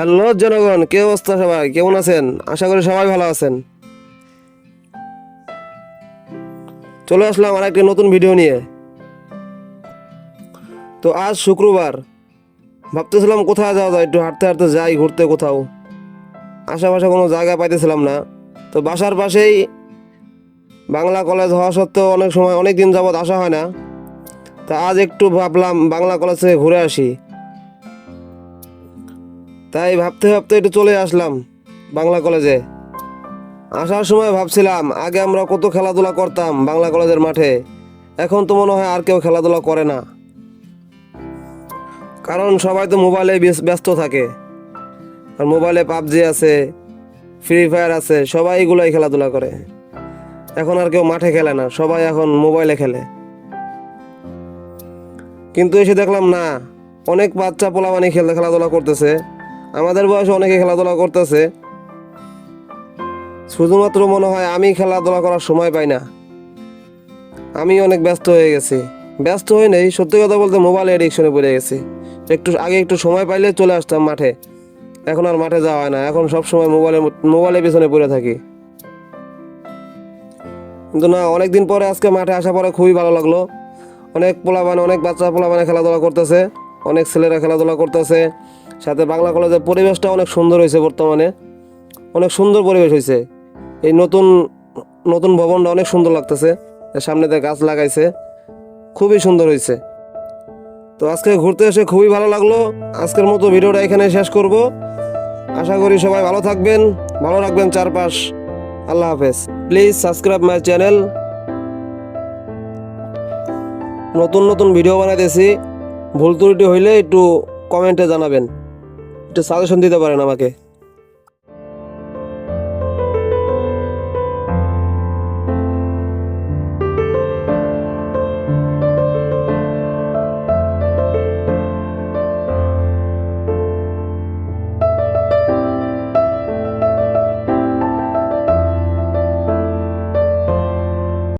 Hello জনগণ, কে অবস্থা সবাই? কেমন আছেন? আশা করি সবাই ভালো আছেন। চলে আসলাম আর একটি নতুন ভিডিও নিয়ে। তো আজ শুক্রবার। ভাবতেছিলাম কোথায় যাওয়া যায়, একটু হাঁটতে হাঁটতে যাই, ঘুরতে কোথাও। আশেপাশে কোনো জায়গা পাইতেছিলাম না। তো বাসার পাশেই বাংলা কলেজ হওয়া সত্ত্বেও অনেক সময় অনেক দিন যাবৎ আসা হয় না। তা আজ একটু ভাবলাম বাংলা কলেজ থেকে ঘুরে আসি। তাই ভাবতে ভাবতে একটু চলে আসলাম বাংলা কলেজে। আসার সময় ভাবছিলাম, আগে আমরা কত খেলাধুলা করতাম বাংলা কলেজের মাঠে। এখন তো মনে হয় আর কেউ খেলাধুলা করে না। কারণ সবাই তো মোবাইলে ব্যস্ত থাকে। আর মোবাইলে পাবজি আছে, ফ্রি ফায়ার আছে, সবাই এগুলাই খেলাধুলা করে। এখন আর কেউ মাঠে খেলে না, সবাই এখন মোবাইলে খেলে। কিন্তু এসে দেখলাম না, অনেক বাচ্চা পোলাবানি খেলতে খেলাধুলা করতেছে। আমাদের বয়সে অনেকে খেলাধুলা করতেছে। শুধুমাত্র মনে হয় আমি খেলাধুলা করার সময় পাই না। আমি অনেক ব্যস্ত হয়ে গেছি। ব্যস্ত হয়ে নেই, সত্যি কথা বলতে মোবাইল এডিকশনে পড়ে গেছি। একটু আগে একটু সময় পাইলে চলে আসতাম মাঠে। এখন আর মাঠে যাওয়া হয় না, এখন সব সময় মোবাইলের মত- মোবাইলের পিছনে পড়ে থাকি। কিন্তু না, অনেকদিন পরে আজকে মাঠে আসা পরে খুবই ভালো লাগল। অনেক পোলাবানে অনেক বাচ্চা পোলাবানে খেলাধুলা করতেছে, অনেক ছেলেরা খেলাধুলা করতেছে। সাথে বাংলা কলেজের পরিবেশটা অনেক সুন্দর হয়েছে বর্তমানে। অনেক সুন্দর পরিবেশ হয়েছে। এই নতুন নতুন ভবনটা অনেক সুন্দর লাগতেছে। সামনেতে গাছ লাগাইছে। খুবই সুন্দর হয়েছে। তো আজকে ঘুরতে এসে খুবই ভালো লাগল। আজকের মতো ভিডিওটা এখানে শেষ করব। আশা করি সবাই ভালো থাকবেন, ভালো রাখবেন চারপাশ। আল্লাহ হাফেজ। Please subscribe my channel. নতুন নতুন ভিডিও বানাইতেছি। ভুল ত্রুটি হইলে একটু কমেন্টে জানাবেন। একটু সাজেশন দিতে পারেন আমাকে।